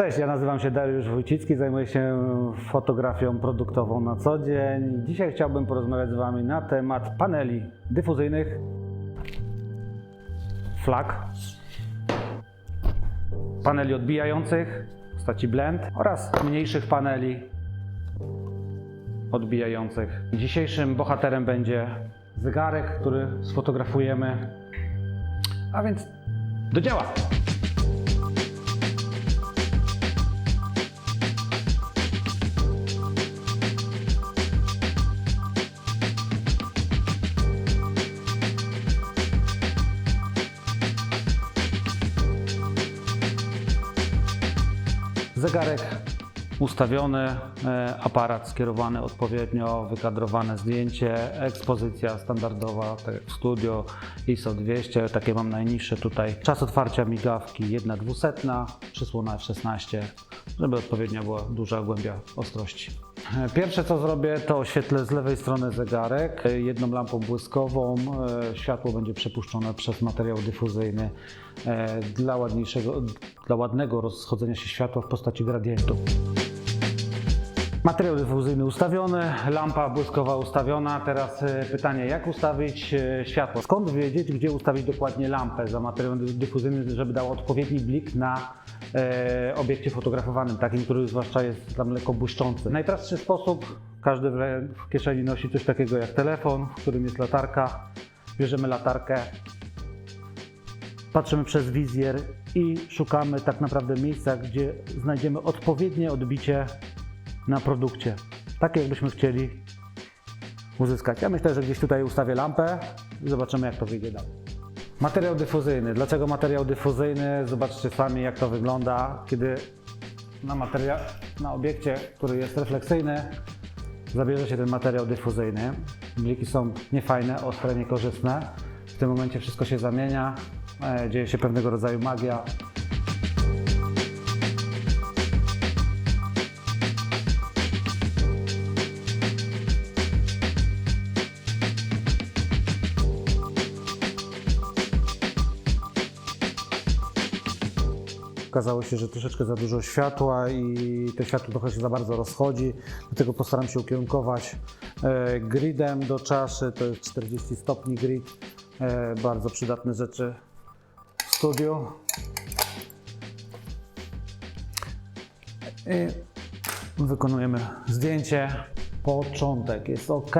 Cześć, ja nazywam się Dariusz Wójcicki, zajmuję się fotografią produktową na co dzień. Dzisiaj chciałbym porozmawiać z Wami na temat paneli dyfuzyjnych, flag, paneli odbijających w postaci blend oraz mniejszych paneli odbijających. Dzisiejszym bohaterem będzie zegarek, który sfotografujemy. A więc do dzieła! Zegarek ustawiony, e, aparat skierowany odpowiednio, wykadrowane zdjęcie, ekspozycja standardowa, tak jak w studio ISO 200, takie mam najniższe tutaj. Czas otwarcia migawki 1 dwusetna, przysłona F16, żeby odpowiednio była duża głębia ostrości. Pierwsze co zrobię to oświetlę z lewej strony zegarek jedną lampą błyskową. E, Światło będzie przepuszczone przez materiał dyfuzyjny e, dla, ładniejszego, dla ładnego rozchodzenia się światła w postaci gradientu. Materiał dyfuzyjny ustawiony, lampa błyskowa ustawiona. Teraz e, pytanie, jak ustawić e, światło? Skąd wiedzieć, gdzie ustawić dokładnie lampę za materiał dy- dyfuzyjny, żeby dał odpowiedni blik na e, obiekcie fotografowanym, takim, który zwłaszcza jest tam lekko błyszczący. Najprostszy sposób, każdy w kieszeni nosi coś takiego jak telefon, w którym jest latarka. Bierzemy latarkę, patrzymy przez wizjer i szukamy tak naprawdę miejsca, gdzie znajdziemy odpowiednie odbicie na produkcie. Takie jakbyśmy chcieli uzyskać. Ja myślę, że gdzieś tutaj ustawię lampę i zobaczymy jak to wyjdzie dalej. Materiał dyfuzyjny. Dlaczego materiał dyfuzyjny? Zobaczcie sami jak to wygląda, kiedy na, materia- na obiekcie, który jest refleksyjny, zabierze się ten materiał dyfuzyjny. Bliki są niefajne, ostre, niekorzystne. W tym momencie wszystko się zamienia, e, dzieje się pewnego rodzaju magia. Okazało się, że troszeczkę za dużo światła i to światło trochę się za bardzo rozchodzi, dlatego postaram się ukierunkować e, gridem do czaszy, to jest 40 stopni grid, e, bardzo przydatne rzeczy w studiu. I wykonujemy zdjęcie. Początek jest ok.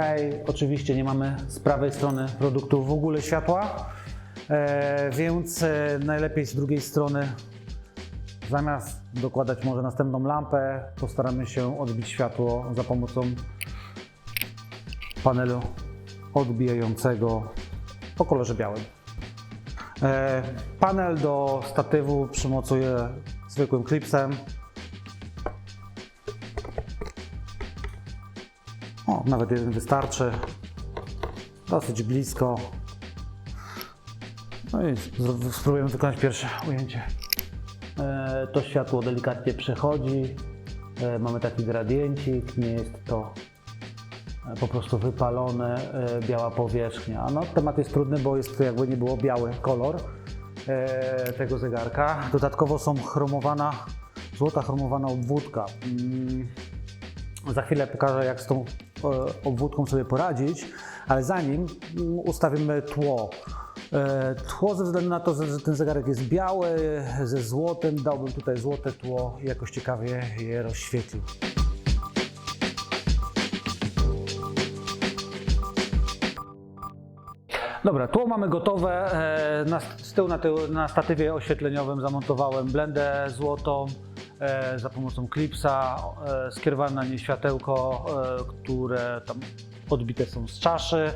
Oczywiście nie mamy z prawej strony produktu w ogóle światła, e, więc najlepiej z drugiej strony Zamiast dokładać może następną lampę, postaramy się odbić światło za pomocą panelu odbijającego o kolorze białym. E, Panel do statywu przymocuję zwykłym klipsem. O, nawet jeden wystarczy. Dosyć blisko. No i spróbujemy wykonać pierwsze ujęcie. E, To światło delikatnie przechodzi. E, Mamy taki gradiencik, nie jest to e, po prostu wypalone, biała powierzchnia. No, temat jest trudny, bo jest to jakby nie było biały kolor tego zegarka. Dodatkowo są chromowana, złota chromowana obwódka. Mm, Za chwilę pokażę, jak z tą obwódką sobie poradzić, ale zanim mm, ustawimy tło. E, Tło ze względu na to, że ten zegarek jest biały, ze złotem, dałbym tutaj złote tło jakoś ciekawie je rozświetlił. Dobra, tło mamy gotowe. E, Na, z tyłu na, tył, na statywie oświetleniowym zamontowałem blendę złotą e, za pomocą klipsa. Skierowałem na nie światełko, które tam odbite są z czaszy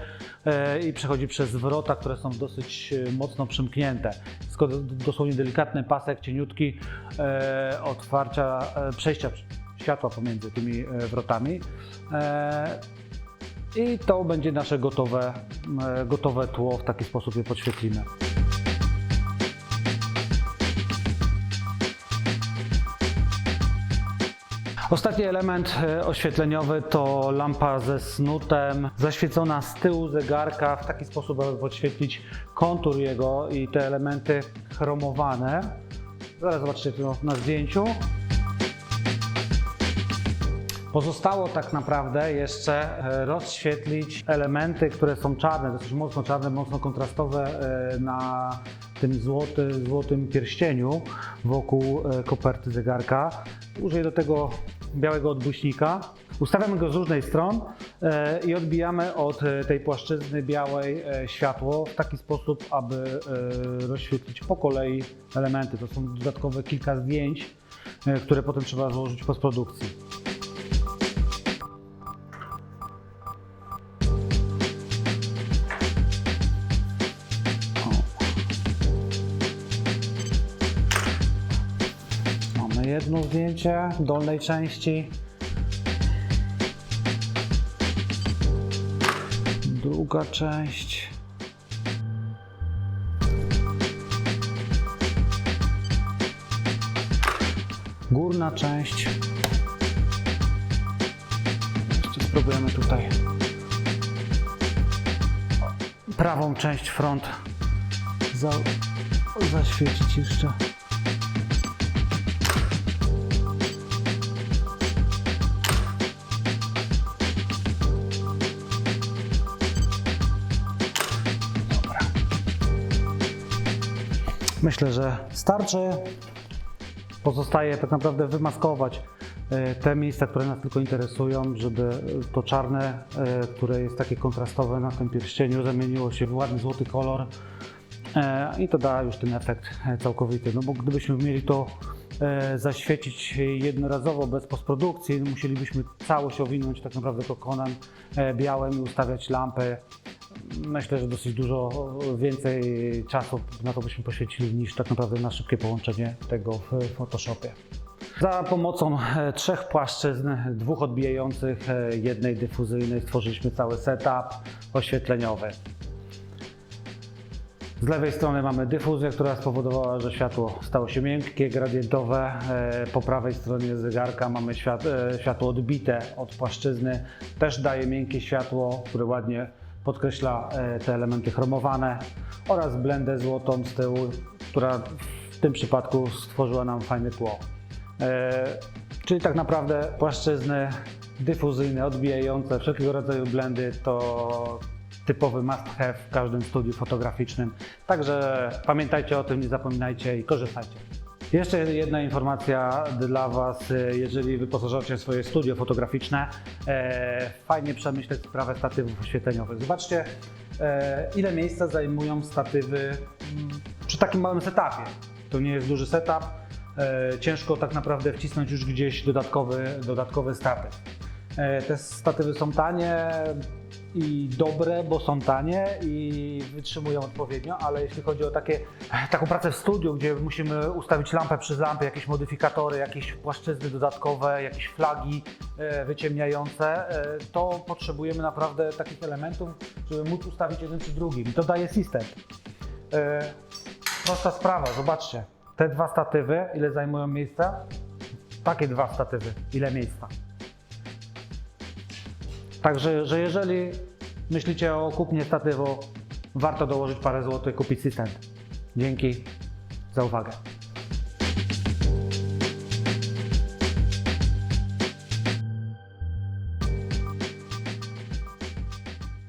e, i przechodzi przez wrota, które są dosyć e, mocno przymknięte. Dosłownie delikatny pasek, cieniutki e, otwarcia, przejścia światła pomiędzy tymi wrotami. I to będzie nasze gotowe, gotowe tło, w taki sposób je podświetlimy. Ostatni element e, oświetleniowy to lampa ze snutem, zaświecona z tyłu zegarka w taki sposób, aby podświetlić kontur jego i te elementy chromowane. Zaraz zobaczycie to na zdjęciu. Pozostało tak naprawdę jeszcze e, rozświetlić elementy, które są czarne, dosyć znaczy mocno czarne, mocno kontrastowe e, na tym złoty, złotym pierścieniu wokół e, koperty zegarka. Użyję do tego białego odbłyśnika. Ustawiamy go z różnej stron e, i odbijamy od e, tej płaszczyzny białej światło w taki sposób, aby rozświetlić po kolei elementy. To są dodatkowe kilka zdjęć, które potem trzeba złożyć w postprodukcji. Jedno zdjęcie dolnej części. Druga część. Górna część. Jeszcze spróbujemy tutaj prawą część front za, zaświecić jeszcze. Myślę, że starczy. Pozostaje tak naprawdę wymaskować e, te miejsca, które nas tylko interesują, żeby to czarne, e, które jest takie kontrastowe na tym pierścieniu, zamieniło się w ładny złoty kolor e, i to da już ten efekt e, całkowity. No bo gdybyśmy mieli to e, zaświecić jednorazowo bez postprodukcji, musielibyśmy całość owinąć tak naprawdę kokonem e, białym i ustawiać lampę myślę, że dosyć dużo więcej czasu na to byśmy poświęcili niż tak naprawdę na szybkie połączenie tego w Photoshopie. Za pomocą e, trzech płaszczyzn, dwóch odbijających, e, jednej dyfuzyjnej stworzyliśmy cały setup oświetleniowy. Z lewej strony mamy dyfuzję, która spowodowała, że światło stało się miękkie, gradientowe. E, Po prawej stronie zegarka mamy świat, światło odbite od płaszczyzny. Też daje miękkie światło, które ładnie podkreśla e, te elementy chromowane oraz blendę złotą z tyłu, która w tym przypadku stworzyła nam fajne tło. E, Czyli tak naprawdę płaszczyzny dyfuzyjne, odbijające, wszelkiego rodzaju blendy to typowy must have w każdym studiu fotograficznym. Także pamiętajcie o tym, nie zapominajcie i korzystajcie. Jeszcze jedna informacja dla Was, e, jeżeli wyposażacie swoje studio fotograficzne, e, fajnie przemyśleć sprawę statywów oświetleniowych. Zobaczcie, e, ile miejsca zajmują statywy mm, przy takim małym setupie. To nie jest duży setup, e, ciężko tak naprawdę wcisnąć już gdzieś dodatkowy, dodatkowy statyw. E, Te statywy są tanie i dobre, bo są tanie i wytrzymują odpowiednio, ale jeśli chodzi o takie, taką pracę w studiu, gdzie musimy ustawić lampę przy lampie, jakieś modyfikatory, jakieś płaszczyzny dodatkowe, jakieś flagi e, wyciemniające, e, to potrzebujemy naprawdę takich elementów, żeby móc ustawić jeden przy drugim. I to daje system. Prosta sprawa, zobaczcie. Te dwa statywy, ile zajmują miejsca? Takie dwa statywy, ile miejsca? Także, że jeżeli myślicie o kupnie statywu, warto dołożyć parę złotych, kupić system. Dzięki za uwagę.